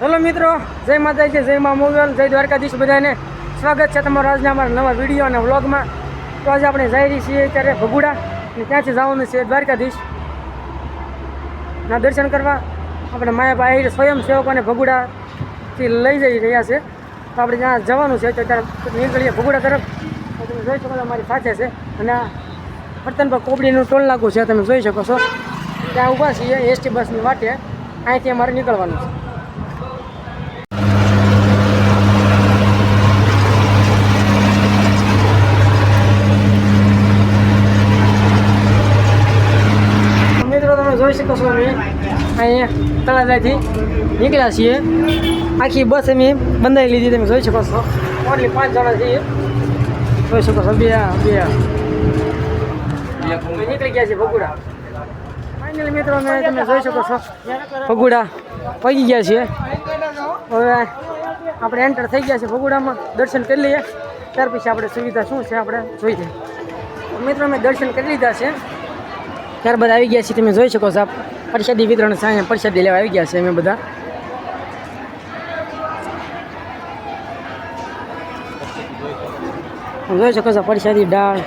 Hello મિત્રો, જય માતાજી જય મા મોગલ, જય દ્વારકાધીશ બધાને. સ્વાગત છે તમારો આજના અમારા નવા વીડિયો અને વ્લોગમાં. તો આજે આપણે જઈ છીએ ત્યારે ભગુડા અને ત્યાંથી જવાનું છે દ્વારકાધીશ. ના દર્શન કરવા. આપણે માયાભાઈ સ્વયંસેવકોને ભગુડાથી લઈ જઈ રહ્યા છે. તો આપણે ત્યાં જવાનું છે તો ત્યારે નીકળીએ ભગુડા તરફ. તમે જોઈ શકો છો અમારી સાથે છે. અને આ ફરતન પર કોબડીનું ટોલ લાગુ છે, તમે જોઈ શકો છો. ત્યાં ઊભા છીએ, એસટી બસની વાટે. અહીંથી અમારે નીકળવાનું છે મિત્રો તમે જોઈ શકો છો અમે અહીંયા તળાજાથી નીકળ્યા છીએ. આખી બસ અમે બંધાઈ લીધી તમે જોઈ શકો છો. ઓનલી પાંચ જણા છીએ. જોઈ શકો છો, બે બે નીકળી ગયા છે ભગુડા. મિત્રો તમે જોઈ શકો છો, ભગુડા પગી ગયા છીએ. હવે આપણે એન્ટર થઈ ગયા છે ભગુડામાં, દર્શન કરી લઈએ. ત્યાર પછી આપણે સુવિધા શું છે આપણે જોઈ લઈએ. મિત્રો, અમે દર્શન કરી લીધા છે. ત્યારબાદ આવી ગયા છીએ તમે જોઈ શકો છો. પરસાદી વિતરણ સાંજે પરસાદી લેવા આવી ગયા છે અમે બધા. જોઈ શકો છો, પરસાદી, દાળ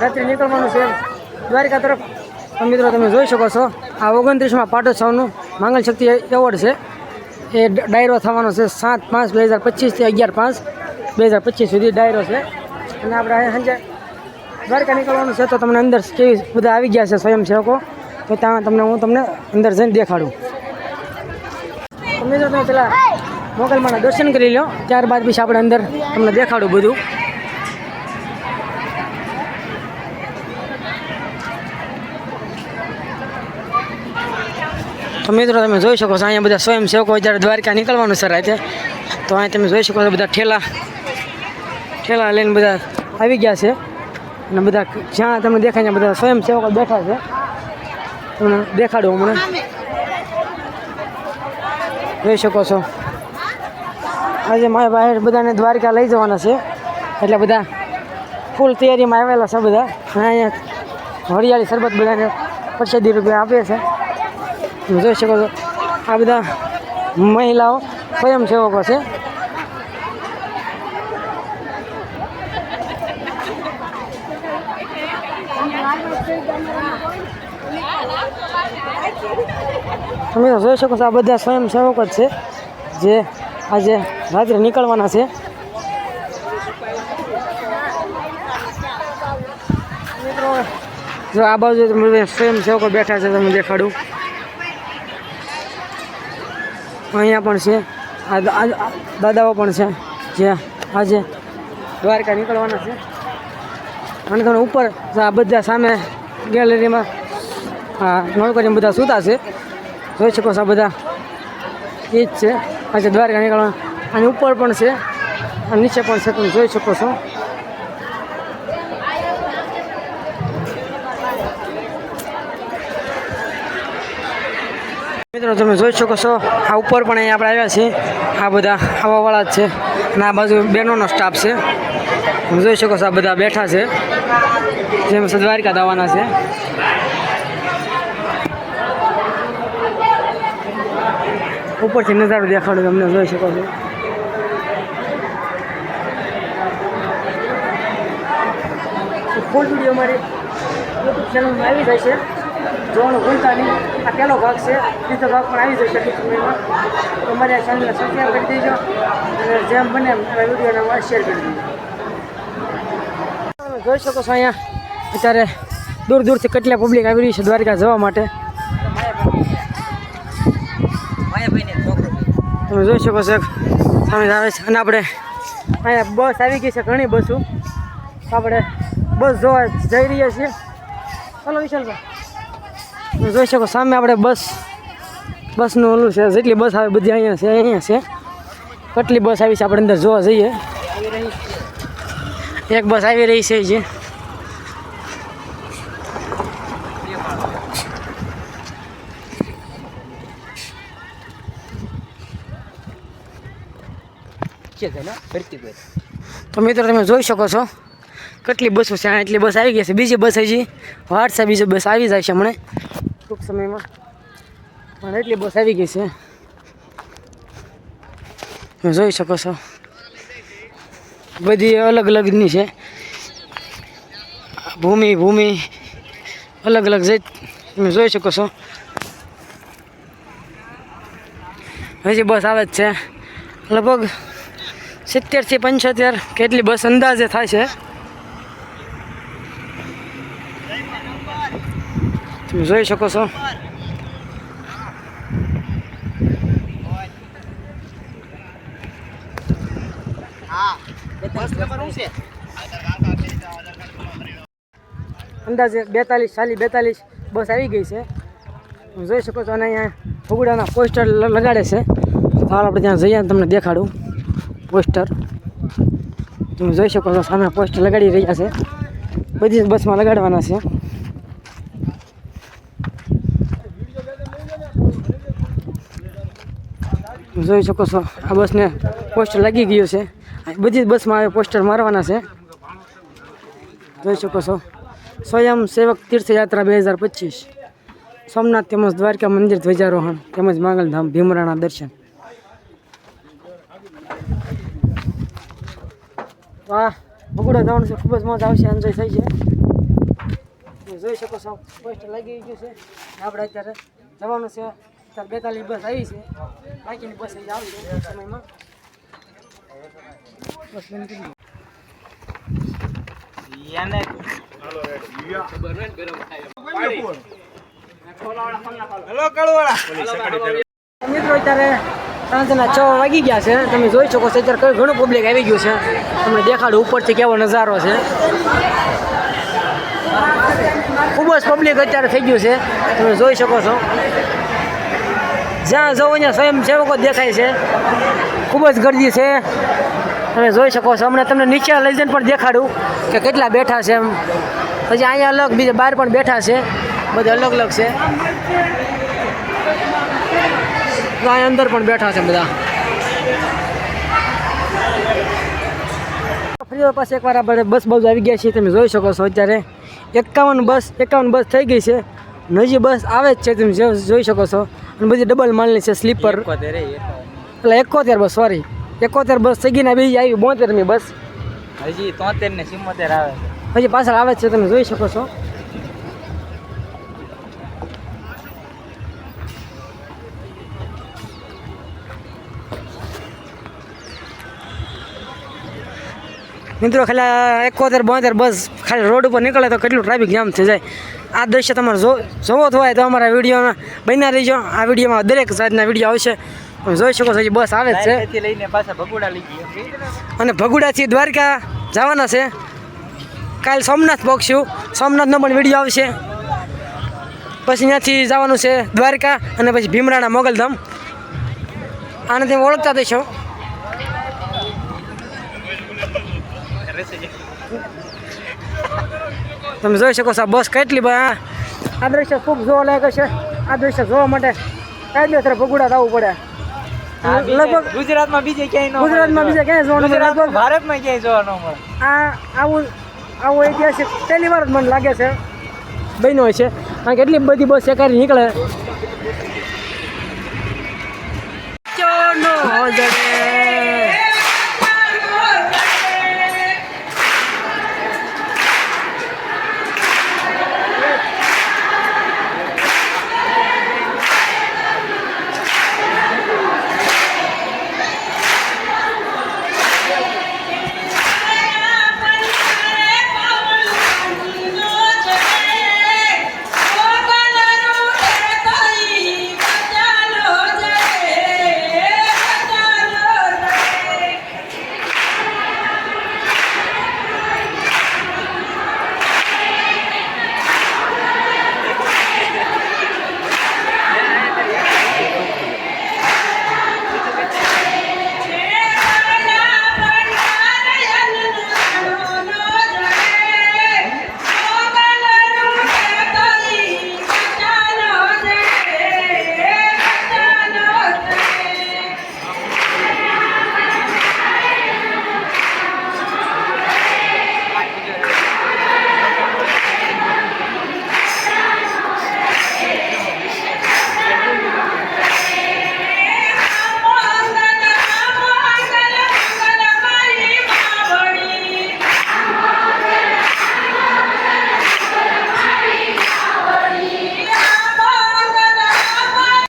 રાત્રે નીકળવાનું છે. દ્વારિકા તરફ. મિત્રો, તમે જોઈ શકો છો, આ ઓગણત્રીસમાં પાટોત્સવનું માંગલ શક્તિ એવોર્ડ છે. એ ડાયરો થવાનો છે સાત પાંચ બે હજાર પચીસથી અગિયાર પાંચ બે હજાર પચીસ સુધી ડાયરો છે. અને આપણે સાંજે દ્વારકા નીકળવાનું છે તો તમને અંદર કેવી બધા આવી ગયા છે સ્વયંસેવકો. તો ત્યાં તમને હું તમને અંદર જઈને દેખાડું. તમે જો તમે પેલા મોગલમાના દર્શન કરી લો, ત્યારબાદ પછી આપણે અંદર તમને દેખાડું બધું. તો મિત્રો તમે જોઈ શકો છો, અહીંયા બધા સ્વયંસેવકો જ્યારે દ્વારકા નીકળવાનું છે રાતે. તો અહીંયા તમે જોઈ શકો છો બધા ઠેલા. ઠેલા લઈને બધા આવી ગયા છે. અને બધા જ્યાં તમને દેખાય ત્યાં બધા સ્વયંસેવકો બેઠા છે. તમને દેખાડું હમણાં જોઈ શકો છો. આજે મારા બહાર બધાને દ્વારકા લઈ જવાના છે. એટલે બધા ફૂલ તૈયારીમાં આવેલા છે બધા. અહીંયા હરિયાળી શરબત બધાને પ્રસાદી રૂપિયા આપે છે. જોઈ શકો છો. આ બધા મહિલાઓ સ્વયંસેવકો છે. તમે તો જોઈ શકો છો આ બધા સ્વયંસેવકો જ છે, જે આજે રાત્રે નીકળવાના છે. જો આ બાજુ તમે સ્વયંસેવકો બેઠા છે તમને દેખાડું. અહીંયા પણ છે, આ દાદાઓ પણ છે, જે આજે દ્વારકા નીકળવાના છે. અને તમે ઉપર આ બધા સામે ગેલેરીમાં હા કરીને બધા સૂતા છે. જોઈ શકો છો બધા. એ જ છે. આજે દ્વારકા નીકળવા. અને ઉપર પણ છે. અને નીચે પણ છે. તમે જોઈ શકો છો. મિત્રો, તમે જોઈ શકો છો. આ ઉપર પણ અહીંયા આપણે આવ્યા છીએ. આ બધા આવાવાળા જ છે. અને આ બાજુ બહેનોનો સ્ટાફ છે. તમે જોઈ શકો છો આ બધા બેઠા છે. જેમ દ્વારકા દાવાના છે. ઉપરથી નજારો દેખાડો તમને જોઈ શકો છો. ફૂલ વીડિયો મારી યુટ્યુબ ચેનલમાં આવી જાય છે જોવાનું ભૂલતા નહીં. આ પહેલો ભાગ છે. બીજો ભાગ પણ આવી જશે ટૂંક સમયમાં તો મારી આ ચેનલને સબસ્ક્રાઈબ કરી દેજો અને જેમ બને એમ મારા વિડીયોને અમારે શેર કરી દેજો. તમે જોઈ શકો છો અહીંયા. અત્યારે દૂર દૂરથી કેટલા પબ્લિક આવી રહી છે દ્વારકા જવા માટે. તમે જોઈ શકો છો સામે આવે છે અને આપણે અહીંયા બસ આવી ગઈ છે, ઘણી બસો. આપણે બસ જોવા જઈ રહ્યા છીએ. ચાલો વિશાલભાઈ. તમે જોઈ શકો, સામે આપણે બસ, બસનું ઓલું છે, જેટલી બસ આવે બધી અહીંયા છે અહીંયા છે. કેટલી બસ આવી છે, આપણે અંદર જોવા જઈએ. એક બસ આવી રહી છે જે તો મિત્રો, તમે જોઈ શકો છો કેટલી બસો છે. આ એટલી બસ આવી ગઈ છે. બીજી બસ હજી વાટ છે. બીજી બસ આવી જાય છે હમણાં. ટૂંક સમયમાં પણ એટલી બસ આવી ગઈ છે. તમે જોઈ શકો છો. બધી અલગ અલગની છે. ભૂમિ ભૂમિ, અલગ અલગ જઈ તમે જોઈ શકો છો. હજી બસ આવે જ છે. લગભગ સિત્તેરથી પંચોતેર કેટલી બસ અંદાજે થાય છે? તમે જોઈ શકો છો. અંદાજે બેતાલીસ, ચાલીસ, બેતાલીસ બસ આવી ગઈ છે. જોઈ શકો છો અને અહીંયા ફુગડાના પોસ્ટર લગાડે છે. હાલ આપણે ત્યાં જઈએ તમને દેખાડું. પોસ્ટર. તમે જોઈ શકો છો, સામે પોસ્ટર લગાડી રહ્યા છે. બધી જ બસમાં લગાડવાના છે. જોઈ શકો છો, આ બસને પોસ્ટર લાગી ગયું છે. બધી જ બસમાં હવે પોસ્ટર મારવાના છે. જોઈ શકો છો, સ્વયં સેવક તીર્થયાત્રા બે હજાર પચીસ. સોમનાથ તેમજ દ્વારકા મંદિર ધ્વજારોહણ તેમજ માંગલધામ ભીમરાણા દર્શન. વાહ બગુડા જવાનું છે ખૂબ જ મજા આવશે એન્જોય થઈ છે જોઈ શકો છો પોસ્ટ લાગી ગયું છે. આપણે અત્યારે જવાનું છે અત્યારે બેતાલીસ બસ આવી છે. બાકીની બસ અહીં આવશે સમયમાં. બસ બંધ કરી દો. મિત્રો અત્યારે સાંજના છ વાગી ગયા છે. તમે જોઈ શકો છો, અત્યારે કયું ઘણું પબ્લિક આવી ગયું છે. તમને દેખાડું, ઉપરથી કેવો નજારો છે. ખૂબ જ પબ્લિક અત્યારે થઈ ગયું છે. તમે જોઈ શકો છો. જ્યાં જવો ત્યાં સ્વયંસેવકો દેખાય છે. ખૂબ જ ગરદી છે. તમે જોઈ શકો છો. હમણાં તમને નીચે લઈ પણ દેખાડું કે કેટલા બેઠા છે એમ. પછી અહીંયા અલગ બીજા બહાર પણ બેઠા છે. બધા અલગ અલગ છે. અહીંયા અંદર પણ બેઠા છે બધા. ફરી પાસે એકવાર આપણે બસ બાજુ આવી ગયા છીએ તમે જોઈ શકો છો અત્યારે. એકાવન બસ એકાવન બસ થઈ ગઈ છે. નજી બસ આવે જ છે તમે જોઈ શકો છો. અને બધી ડબલ માલની છે સ્લીપર એટલે એકોતેર બસ સોરી એકોતેર બસ થઈ ગઈ ને બીજી આવી બોતેરમી બસ. હજી તોતેર ને સિમોતેર આવે હજી પાછળ આવે છે તમે જોઈ શકો છો. મિત્રો ખાલી એકોતેર બોતેર બસ ખાલી રોડ ઉપર નીકળે તો કેટલું ટ્રાફિક જામ થઈ જાય. આ દ્રશ્ય તમારે જો જોવો હોય તો અમારા વિડીયોમાં બન્યા રહીજો. આ વિડીયોમાં દરેક જાતના વીડિયો આવશે. તમે જોઈ શકો છો બસ આવે જ છે. લઈને પાછા બગુડા લઈ અને ભગુડાથી દ્વારકા જવાના છે. કાલ સોમનાથ પહોંચશું સોમનાથનો પણ વીડિયો આવશે. પછી ત્યાંથી જવાનું છે દ્વારકા અને પછી ભીમરાણા મોગલધામ. આને તમે ઓળખતા થશો તમે જોઈ શકો છો બસ કેટલી બા આ દ્રશ્ય ખૂબ જોવા લાયક છે આ દ્રશ્ય જોવા માટે કાયદેસર ભગુડા થવું પડે. લગભગ ગુજરાતમાં બીજે ક્યાંય ન ગુજરાતમાં બીજા ક્યાંય જોવાનું ગુજરાતમાં લગભગ ભારતમાં ક્યાંય જોવા ન મળે. આ આવું આવું ઐતિહાસિક પહેલી વાર જ મને લાગે છે. બન્યો હોય છે. કારણ કે એટલી બધી બસ એકારી નીકળે. ચોનો જડે